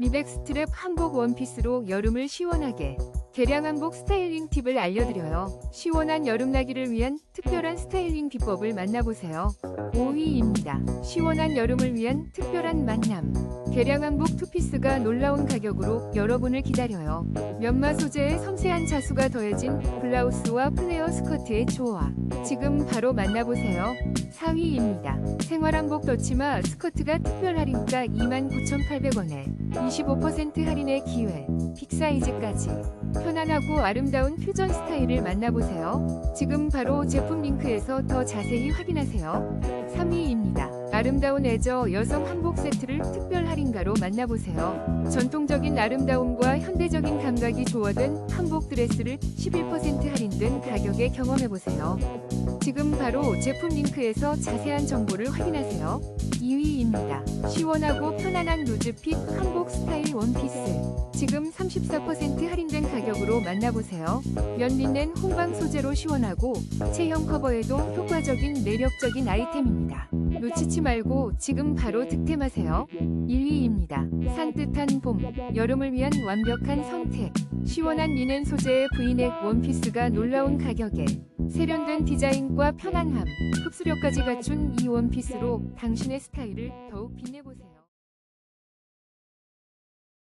미백 스트랩 한복 원피스로 여름을 시원하게 개량 한복 스타일링 팁을 알려드려요. 시원한 여름나기를 위한 특별한 스타일링 비법을 만나보세요. 5위입니다. 시원한 여름을 위한 특별한 만남. 개량 한복 투피스가 놀라운 가격으로 여러분을 기다려요. 면마 소재의 섬세한 자수가 더해진 블라우스와 플레어 스커트의 조화. 지금 바로 만나보세요. 4위입니다. 생활한복 덧치마 스커트가 특별 할인가 29,800원에 25% 할인의 기회. 빅사이즈까지. 편안하고 아름다운 퓨전 스타일을 만나보세요. 지금 바로 제품 링크에서 더 자세히 확인하세요. 3위입니다. 아름다운 애저 여성 한복 세트를 특별 할인가로 만나보세요. 전통적인 아름다움과 현대적인 감각이 조화된 한복 드레스를 11% 할인된 가격에 경험해보세요. 지금 바로 제품 링크에서 자세한 정보를 확인하세요. 2위입니다. 시원하고 편안한 루즈핏 한복 스타일 원피스. 지금 34% 할인된 가격으로 만나보세요. 면 린넨 혼방 소재로 시원하고 체형 커버에도 효과적인 매력적인 아이템입니다. 놓치지 말고 지금 바로 득템하세요. 1위입니다. 산뜻한 봄, 여름을 위한 완벽한 선택. 시원한 리넨 소재의 브이넥 원피스가 놀라운 가격에 세련된 디자인과 편안함, 흡수력까지 갖춘 이 원피스로 당신의 스타일을 더욱 빛내 보세요.